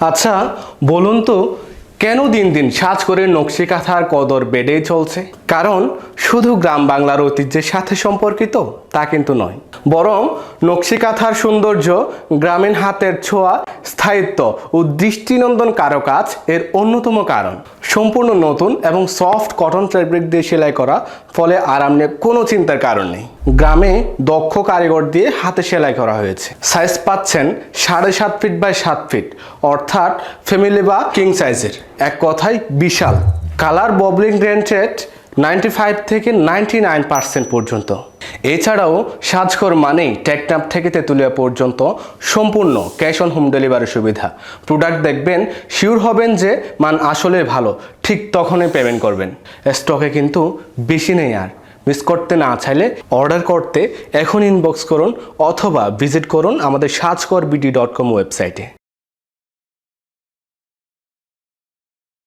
আচ্ছা বলুন তো কেন দিন দিন সাজ করে নকশি কাঁথার কদর বেড়েই চলছে? কারণ শুধু গ্রাম বাংলার ঐতিহ্যের সাথে সম্পর্কিত তা কিন্তু নয়। বরং নকশি কাঁথার সৌন্দর্য, গ্রামীণ হাতের ছোঁয়া, স্থায়িত্ব ও দৃষ্টিনন্দন কারুকাজ এর অন্যতম কারণ। সম্পূর্ণ নতুন এবং সফট কটন ফ্যাব্রিক দিয়ে সেলাই করা ফলে আরাম নিয়ে কোনো চিন্তার কারণ নেই। গ্রামে দক্ষ কারিগর দিয়ে হাতে সেলাই করা হয়েছে। সাইজ পাচ্ছেন সাড়ে সাত ফিট বাই সাত ফিট, অর্থাৎ ফ্যামিলি বা কিং সাইজের। এক কথায় বিশাল। কালার ববলিং রেন্টেড নাইনটি ফাইভ থেকে নাইনটি নাইন পার্সেন্ট পর্যন্ত। এছাড়াও সাজকর মানেই টেকনাপ থেকে তেঁতুলিয়া পর্যন্ত সম্পূর্ণ ক্যাশ অন হোম ডেলিভারি সুবিধা। প্রোডাক্ট দেখবেন, শিওর হবেন যে মান আসলে ভালো, ঠিক তখনই পেমেন্ট করবেন। স্টকে কিন্তু বেশি নেই আর। মিস করতে না চাইলে অর্ডার করতে এখন ইনবক্স করুন অথবা ভিজিট করুন আমাদের সাজকর বিডি ডট কম ওয়েবসাইটে